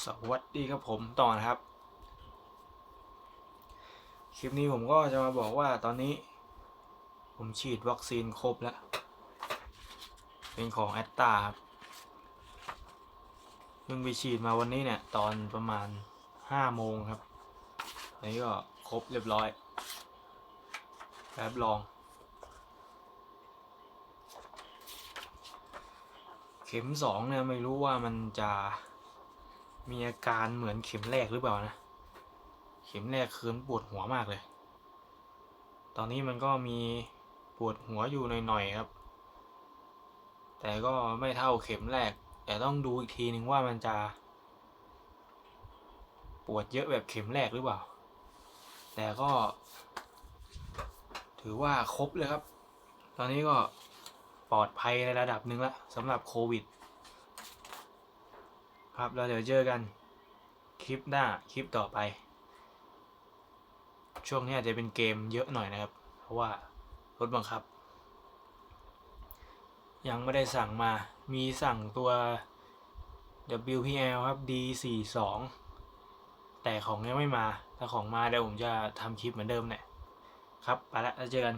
สวัสดีครับผมต่อนะครับ คลิปนี้ผมก็จะมาบอกว่าตอนนี้ ผมฉีดวัคซีนครบแล้ว เป็นของแอตตาครับเพิ่งไปฉีดมาวันนี้เนี่ย ตอนประมาณห้าโมงครับอันนี้ก็ครบเรียบร้อยแบบลอง เข็มสองเนี่ยไม่รู้ว่ามันจะ มีอาการเหมือนเข็มแรกหรือเปล่านะ เข็มแรกคือมันปวดหัวมากเลย ตอนนี้มันก็มีปวดหัวอยู่หน่อยๆครับ แต่ก็ไม่เท่าเข็มแรก แต่ต้องดูอีกทีหนึ่งว่ามันจะ ปวดเยอะแบบเข็มแรกหรือเปล่า แต่ก็ ถือว่าครบเลยครับ ตอนนี้ก็ปลอดภัยในระดับหนึ่งล้วสำหรับโควิด ครับแล้วเดี๋ยวเจอกันคลิปหน้าคลิปต่อไป ช่วงนี้อาจจะเป็นเกมเยอะหน่อยนะครับ เพราะว่ารถบังคับ ยังไม่ได้สั่งมามีสั่งตัว WPL ครับ D42 แต่ของยังไม่มา ถ้าของมาเดี๋ยวผมจะทำคลิปเหมือนเดิมเนี่ยครับ ไปละแล้วเจอกัน